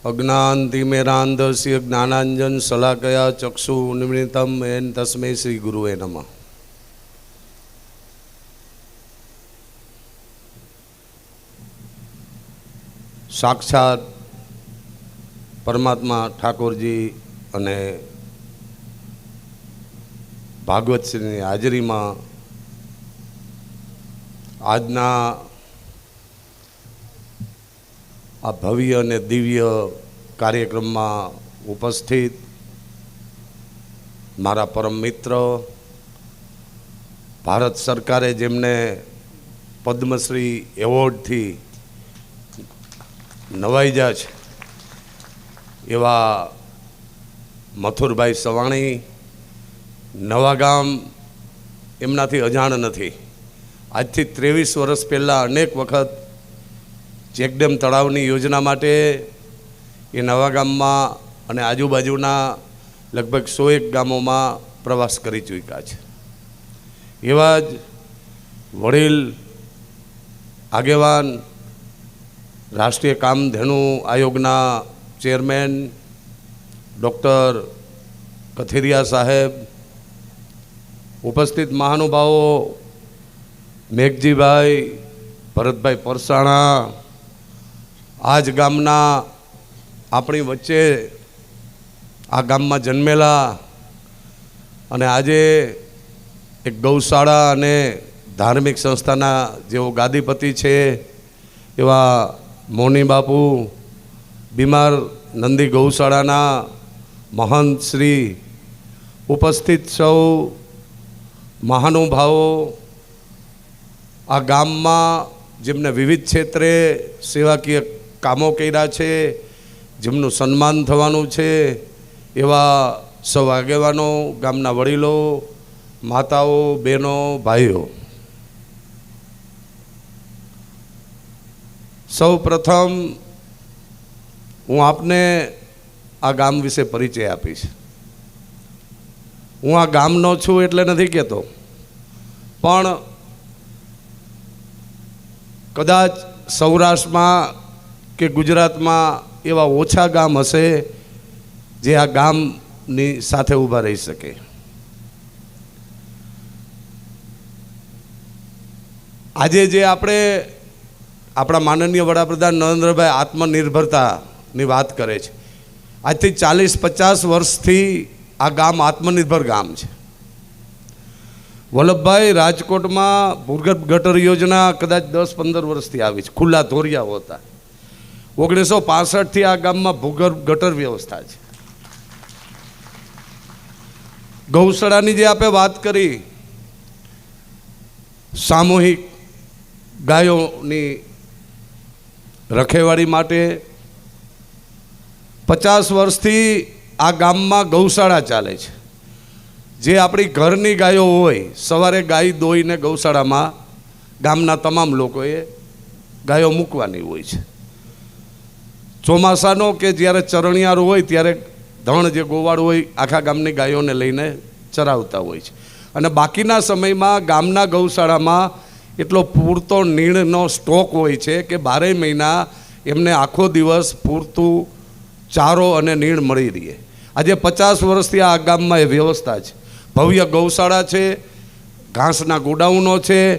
અજ્ઞાનતિમેરાંધસ્ય જ્ઞાનાંજન શલાકયા ચક્ષુ નિમિત્તમ N તસ્મે Shri ગુરુએ નમ સાક્ષાત પરમાત્મા ઠાકોરજી અને ભાગવતશ્રીની હાજરીમાં આજના આ ભવ્ય અને દિવ્ય કાર્યક્રમમાં ઉપસ્થિત મારા પરમ મિત્ર, ભારત સરકારે જેમને પદ્મશ્રી એવોર્ડથી નવાઈજા છે, એવા મથુરભાઈ સવાણી નવાગામ એમનાથી અજાણ નથી. આજથી ત્રેવીસ વર્ષ પહેલાં અનેક વખત ચેકડેમ તળાવની યોજના માટે એ નવા ગામમાં અને આજુબાજુના લગભગ સો એક ગામોમાં પ્રવાસ કરી ચૂક્યા છે. એવા જ વડીલ, આગેવાન, રાષ્ટ્રીય કામધેનુ આયોગના ચેરમેન, ડૉક્ટર કથિરિયા સાહેબ, ઉપસ્થિત મહાનુભાવો મેઘજીભાઈ, ભરતભાઈ પરસાણા આજ ગામના આપણી વચ્ચે આ ગામમાં જન્મેલા અને આજે એક ગૌશાળા અને ધાર્મિક સંસ્થાના જેઓ ગાદીપતિ છે, એવા મોની બાપુ, બીમાર નંદી ગૌશાળાના મહંત શ્રી, ઉપસ્થિત સૌ મહાનુભાવો, આ ગામમાં જેમને વિવિધ ક્ષેત્રે સેવાકીય કામો કર્યા છે, જેમનું સન્માન થવાનું છે, એવા સૌ આગેવાનો ગામના વડીલો, માતાઓ, બહેનો, ભાઈઓ. સૌ પ્રથમ હું આપને આ ગામ વિશે પરિચય આપીશ. હું આ ગામનો છું એટલે નથી કહેતો. પણ કદાચ સૌરાષ્ટ્રમાં કે ગુજરાતમાં એવા ઓછા ગામ હશે જે આ ગામની સાથે ઊભા રહી શકે. આજે જે આપણે આપણા માનનીય વડાપ્રધાન નરેન્દ્રભાઈ આત્મનિર્ભરતાની વાત કરે છે. આજથી ચાલીસ પચાસ વર્ષથી આ ગામ આત્મનિર્ભર ગામ છે. વલ્લભભાઈ રાજકોટમાં ભૂગર્ભ ગટર યોજના કદાચ દસ પંદર વર્ષથી આવી છે. ખુલ્લા ધોરિયાઓ હતા. ઓગણીસો પાસઠથી આ ગામમાં ભૂગર્ભ ગટર વ્યવસ્થા છે. ગૌશાળાની જે આપણે વાત કરી, સામૂહિક ગાયોની રખેવાળી માટે પચાસ વર્ષથી આ ગામમાં ગૌશાળા ચાલે છે. જે આપણી ઘરની ગાયો હોય, સવારે ગાય દોઈને ગૌશાળામાં ગામના તમામ લોકોએ ગાયો મૂકવાની હોય છે. ચોમાસાનો કે જ્યારે ચરણિયારો હોય ત્યારે ધણ જે ગોવાળ હોય, આખા ગામની ગાયોને લઈને ચરાવતા હોય છે. અને બાકીના સમયમાં ગામના ગૌશાળામાં એટલો પૂરતો નીણનો સ્ટોક હોય છે કે બારે મહિના એમને આખો દિવસ પૂરતું ચારો અને નીણ મળી રહે. આજે પચાસ વર્ષથી આ ગામમાં એ વ્યવસ્થા છે. ભવ્ય ગૌશાળા છે, ઘાસના ગોડાઉનો છે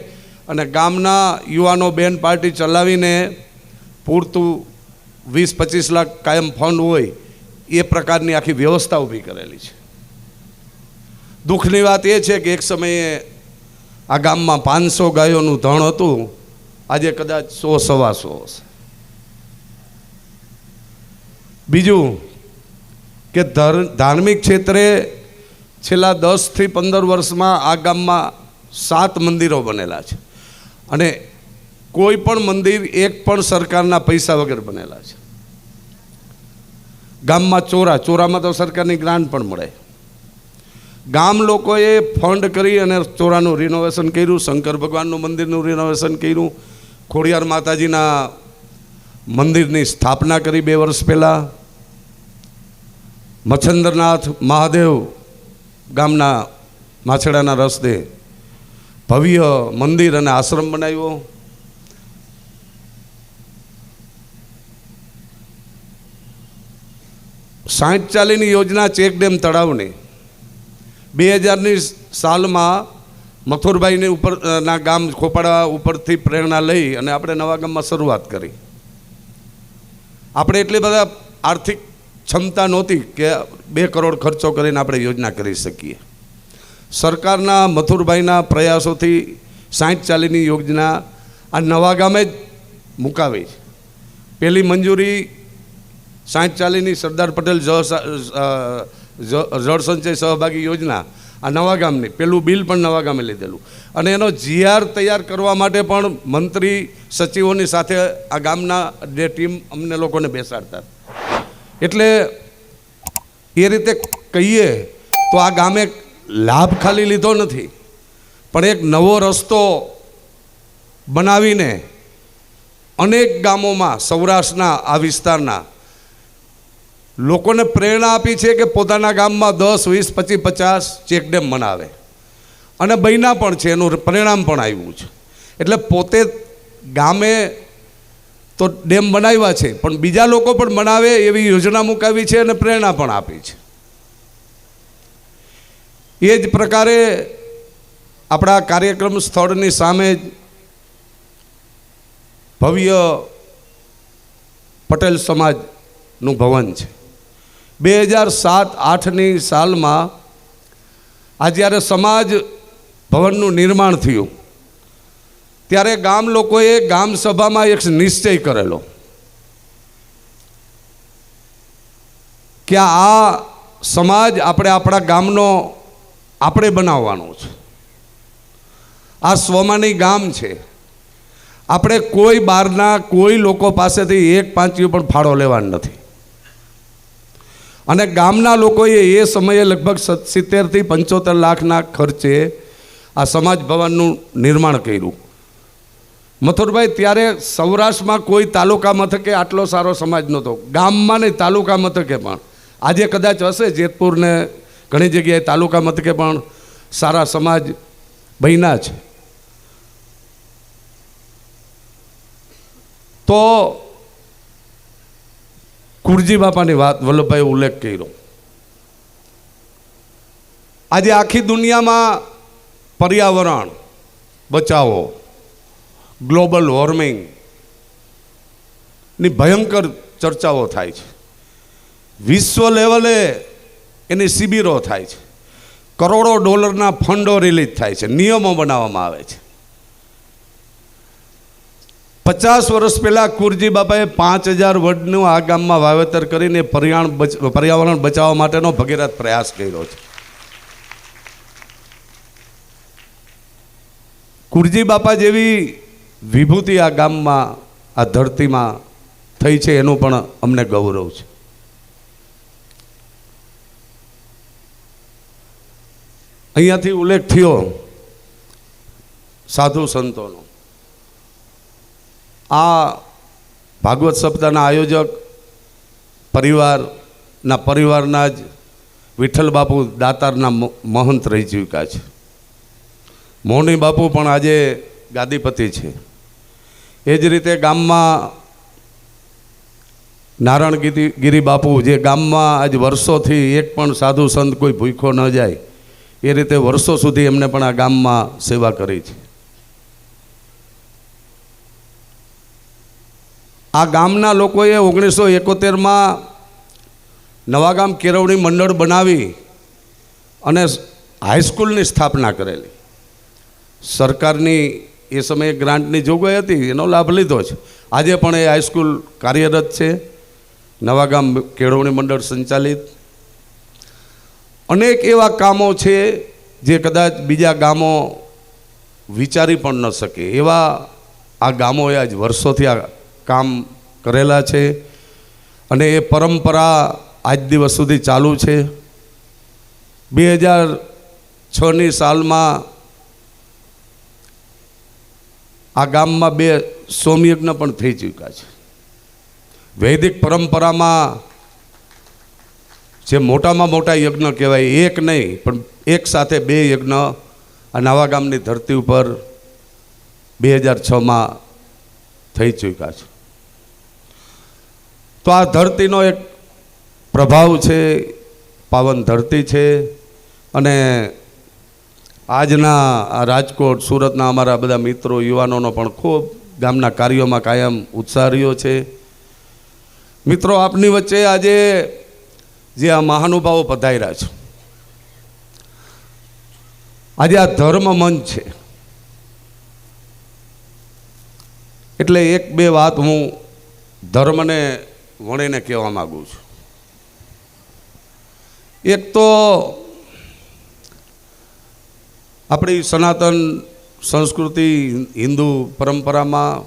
અને ગામના યુવાનો બેન પાર્ટી ચલાવીને પૂરતું વીસ, પચીસ લાખ કાયમ ફંડ હોય, એ પ્રકારની આખી વ્યવસ્થા ઊભી કરેલી છે. દુઃખની વાત એ છે કે એક સમયે આ ગામમાં પાંચસો ગાયોનું ધણ હતું, આજે કદાચ સો, સવાસો હશે. બીજું કે ધર- ધાર્મિક ક્ષેત્રે છેલ્લા દસથી પંદર વર્ષમાં આ ગામમાં સાત મંદિરો બનેલા છે. અને કોઈ પણ મંદિર એક પણ સરકારના પૈસા વગર બનેલા છે. ગામમાં ચોરા, ચોરામાં તો સરકારની ગ્રાન્ટ પણ મળે. ગામ લોકોએ ફંડ કરી અને ચોરાનું રિનોવેશન કર્યું, શંકર ભગવાનનું મંદિરનું રિનોવેશન કર્યું, ખોડિયાર માતાજીના મંદિરની સ્થાપના કરી બે વર્ષ પહેલાં. મચ્છંદરનાથ મહાદેવ ગામના માછડાના રસ્તે ભવ્ય મંદિર અને આશ્રમ બનાવ્યો. સાઠ ચાલીની યોજના ચેક ડેમ તળાવની. બે હજારની સાલમાં મથુરભાઈની ઉપર ના ગામ ખોપાડા ઉપરથી પ્રેરણા લઈ અને આપણે નવા ગામમાં શરૂઆત કરી. આપણે એટલી બધા આર્થિક ક્ષમતા નહોતી કે બે કરોડ ખર્ચો કરીને આપણે યોજના કરી શકીએ. સરકારના મથુરભાઈના પ્રયાસોથી સાઠ ચાલીની યોજના આ નવા ગામે જ મુકાવી. પહેલી મંજૂરી સાઠ ચાલીની સરદાર પટેલ જળ સંચય સહભાગી યોજના આ નવા ગામની, પેલું બિલ પણ નવા ગામે લીધેલું. અને એનો જીઆર તૈયાર કરવા માટે પણ મંત્રી સચિવોની સાથે આ ગામના જે ટીમ અમને લોકોને બેસાડતા. એટલે એ રીતે કહીએ તો આ ગામે લાભ ખાલી લીધો નથી, પણ એક નવો રસ્તો બનાવીને અનેક ગામોમાં સૌરાષ્ટ્રના આ વિસ્તારના લોકોને પ્રેરણા આપી છે કે પોતાના ગામમાં દસ, વીસ, પચીસ, પચાસ ચેકડેમ મનાવે. અને બન્યા પણ છે, એનું પરિણામ પણ આવ્યું છે. એટલે પોતે ગામે તો ડેમ બનાવ્યા છે, પણ બીજા લોકો પણ બનાવે એવી યોજના મુકાવી છે અને પ્રેરણા પણ આપી છે. એ જ પ્રકારે આપણા કાર્યક્રમ સ્થળની સામે જ ભવ્ય પટેલ સમાજનું ભવન છે. બે હજાર સાત, આઠની સાલમાં આ જ્યારે સમાજ ભવનનું નિર્માણ થયું, ત્યારે ગામ લોકોએ ગામ સભામાં એક નિશ્ચય કરેલો કે આ સમાજ આપણે આપણા ગામનો આપણે બનાવવાનો છે. આ સ્વમાની ગામ છે. આપણે કોઈ બહારના કોઈ લોકો પાસેથી એક પાંચીઓ પણ ફાળો લેવાનો નથી. અને ગામના લોકોએ એ સમયે લગભગ સિત્તેરથી પંચોતેર લાખના ખર્ચે આ સમાજ ભવનનું નિર્માણ કર્યું. મથુરભાઈ, ત્યારે સૌરાષ્ટ્રમાં કોઈ તાલુકા મથકે આટલો સારો સમાજ નહોતો. ગામમાં નહીં, તાલુકા મથકે પણ. આજે કદાચ હશે જેતપુરને ઘણી જગ્યાએ તાલુકા મથકે પણ સારા સમાજ બન્યા છે. તો કુરજી બાપાની વાત વલ્લભભાઈ ઉલ્લેખ કર્યો. આજે આખી દુનિયામાં પર્યાવરણ, બચાવો, ગ્લોબલ વોર્મિંગની ભયંકર ચર્ચાઓ થાય છે. વિશ્વ લેવલે એની શિબિરો થાય છે. કરોડો ડોલરના ફંડો રિલીઝ થાય છે. નિયમો બનાવવામાં આવે છે. પચાસ વર્ષ પહેલાં કુરજી બાપાએ પાંચ હજાર વડનું આ ગામમાં વાવેતર કરીને પર્યાણ પર્યાવરણ બચાવવા માટેનો ભગીરથ પ્રયાસ કર્યો છે. કુરજી બાપા જેવી વિભૂતિ આ ગામમાં, આ ધરતીમાં થઈ છે એનું પણ અમને ગૌરવ છે. અહીંયાથી ઉલ્લેખ થયો સાધુ સંતોનો. આ ભાગવત સપ્તાહના આયોજક પરિવારના પરિવારના જ વિઠ્ઠલ બાપુ દાતારના મહંત રહી ચૂક્યા છે. મોહની બાપુ પણ આજે ગાદીપતિ છે. એ જ રીતે ગામમાં નારાયણ ગીરી ગીરી બાપુ જે ગામમાં આજ વર્ષોથી એક પણ સાધુ સંત કોઈ ભૂખો ન જાય, એ રીતે વર્ષો સુધી એમને પણ આ ગામમાં સેવા કરી છે. આ ગામના લોકોએ ઓગણીસો એકોતેરમાં નવાગામ કેળવણી મંડળ બનાવી અને હાઈસ્કૂલની સ્થાપના કરેલી. સરકારની એ સમયે ગ્રાન્ટની જોગવાઈ હતી, એનો લાભ લીધો છે. આજે પણ એ હાઈસ્કૂલ કાર્યરત છે. નવાગામ કેળવણી મંડળ સંચાલિત. અનેક એવા કામો છે જે કદાચ બીજા ગામો વિચારી પણ ન શકે. એવા આ ગામોએ આજ વર્ષોથી આ કામ કરેલા છે અને એ પરંપરા આજ દિવસ સુધી ચાલુ છે. બે હજાર છની સાલમાં આ ગામમાં બે સોમયજ્ઞ પણ થઈ ચૂક્યા છે. વૈદિક પરંપરામાં જે મોટામાં મોટા યજ્ઞ કહેવાય એક નહીં, પણ એક સાથે બે યજ્ઞ આ નવા ગામની ધરતી ઉપર બે હજાર છમાં થઈ ચૂક્યા છે. તો આ ધરતીનો એક પ્રભાવ છે, પાવન ધરતી છે અને આજના આ રાજકોટ, સુરતના અમારા બધા મિત્રો, યુવાનોનો પણ ખૂબ ગામના કાર્યોમાં કાયમ ઉત્સાહ રહ્યો છે. મિત્રો, આપની વચ્ચે આજે જે આ મહાનુભાવો પધાર્યા છે, આજે આ ધર્મ મંચ છે. એટલે એક બે વાત હું ધર્મને વણીને કહેવા માગું છું. એક તો આપણી સનાતન સંસ્કૃતિ હિન્દુ પરંપરામાં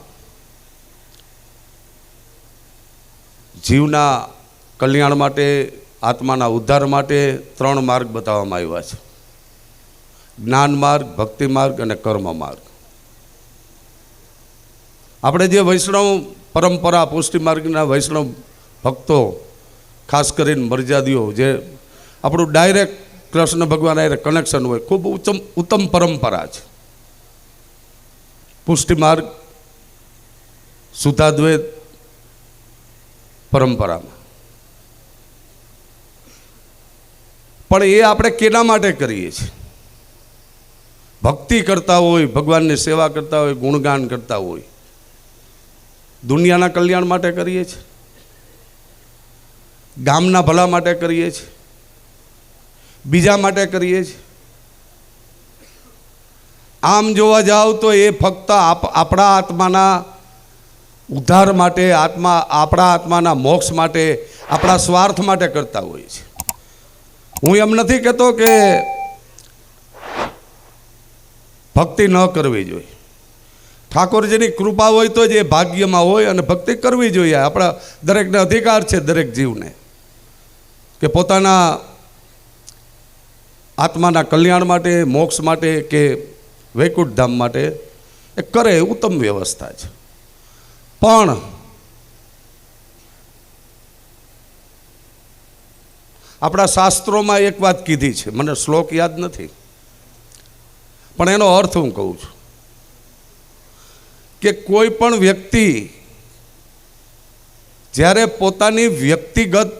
જીવના કલ્યાણ માટે, આત્માના ઉદ્ધાર માટે ત્રણ માર્ગ બતાવવામાં આવ્યા છે. જ્ઞાન માર્ગ, ભક્તિ માર્ગ અને કર્મ માર્ગ. આપણે જે વૈષ્ણવ પરંપરા, પુષ્ટિમાર્ગના વૈષ્ણવ ભક્તો, ખાસ કરીને મર્યાદીઓ જે આપણું ડાયરેક્ટ કૃષ્ણ ભગવાન હારે કનેક્શન હોય, ખૂબ ઉત્તમ ઉત્તમ પરંપરા છે. પુષ્ટિમાર્ગ, સુધાદ્વૈત પરંપરામાં. પણ એ આપણે કેના માટે કરીએ છીએ? ભક્તિ કરતા હોય, ભગવાનની સેવા કરતા હોય, ગુણગાન કરતા હોય. દુનિયાના કલ્યાણ માટે કરીએ છીએ. ગામના ભલા માટે કરીએ છીએ. બીજા માટે કરીએ છીએ. આમ જોવા જાઓ તો એ ફક્ત આપણા આત્માના ઉદ્ધાર માટે, આત્મા, આપણા આત્માના મોક્ષ માટે, આપણા સ્વાર્થ માટે કરતા હોઈએ છીએ હું એમ નથી કહેતો કે ભક્તિ ન કરવી જોઈએ. ઠાકોરજીની કૃપા હોય તો જ એ ભાગ્યમાં હોય અને ભક્તિ કરવી જોઈએ. આપણા દરેકને અધિકાર છે દરેક જીવને. કે પોતાના આત્માના કલ્યાણ માટે, મોક્ષ માટે કે વૈકુંઠ ધામ માટે એ કરે ઉત્તમ વ્યવસ્થા છે. પણ આપણા શાસ્ત્રોમાં એક વાત કીધી છે. મને શ્લોક યાદ નથી. પણ એનો અર્થ હું કહું છું. કે કોઈ પણ વ્યક્તિ જ્યારે પોતાની વ્યક્તિગત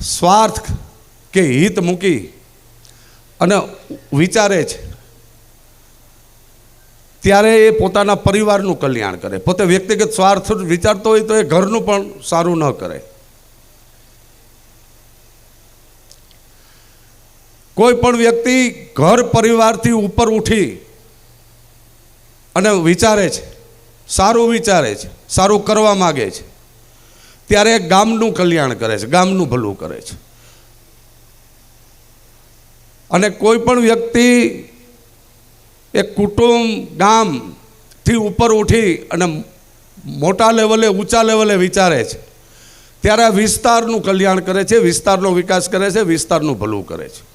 સ્વાર્થ કે હિત મૂકી અને વિચારે છે, ત્યારે એ પોતાના પરિવારનું કલ્યાણ કરે. પોતે વ્યક્તિગત સ્વાર્થ વિચારતો હોય તો એ ઘરનું પણ સારું ન કરે. કોઈ પણ વ્યક્તિ ઘર પરિવારથી ઉપર ઉઠી અને વિચારે છે. સારું વિચારે છે. સારું કરવા માગે છે. ત્યારે ગામનું કલ્યાણ કરે છે. ગામનું ભલું કરે છે. અને કોઈ પણ વ્યક્તિ એક કુટુંબ ગામથી ઉપર ઉઠી અને મોટા લેવલે, ઊંચા લેવલે વિચારે છે, ત્યારે વિસ્તારનું કલ્યાણ કરે છે, વિસ્તારનો વિકાસ કરે છે, વિસ્તારનું ભલું કરે છે.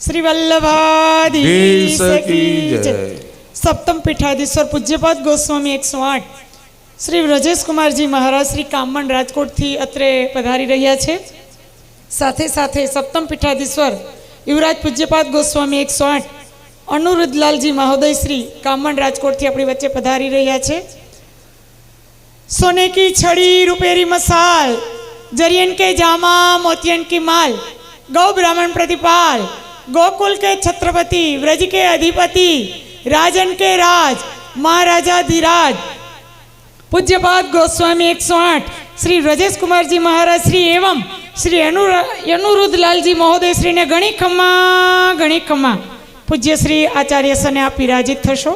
શ્રી વલ્લભાદી સપ્તમ પીઠાધીશ્વર પૂજ્યપાદ ગોસ્વામી એકસો આઠ શ્રી વ્રજેશ કુમારજી મહારાજ શ્રી કામણ રાજકોટથી અત્રે પધારી રહ્યા છે. સાથે સાથે સપ્તમ પીઠાધીશ્વર યુવરાજ પૂજ્યપાદ ગોસ્વામી એકસો આઠ. અનુરુદ્ધલાલજી મહોદય શ્રી કામણ રાજકોટથી આપણી વચ્ચે પધારી રહ્યા છે. સોને કી છડી રૂપેરી મસાલ જરિયન કે જામા મોતિયન કી માલ ગૌ બ્રાહ્મણ પ્રતિપાલ गोकुल के छत्रपति व्रज के अधिपति राजन के राज महाराजा धीराज पूज्यपाद गोस्वामी एक सौ आठ श्री ब्रजेश कुमार जी महाराज श्री एवं श्री अनु अनुरुद्ध लाल जी महोदय श्री ने घणी खम्मा घणी खम्मा પૂજ્ય શ્રી આચાર્ય સને આપ વિરાજિત થશો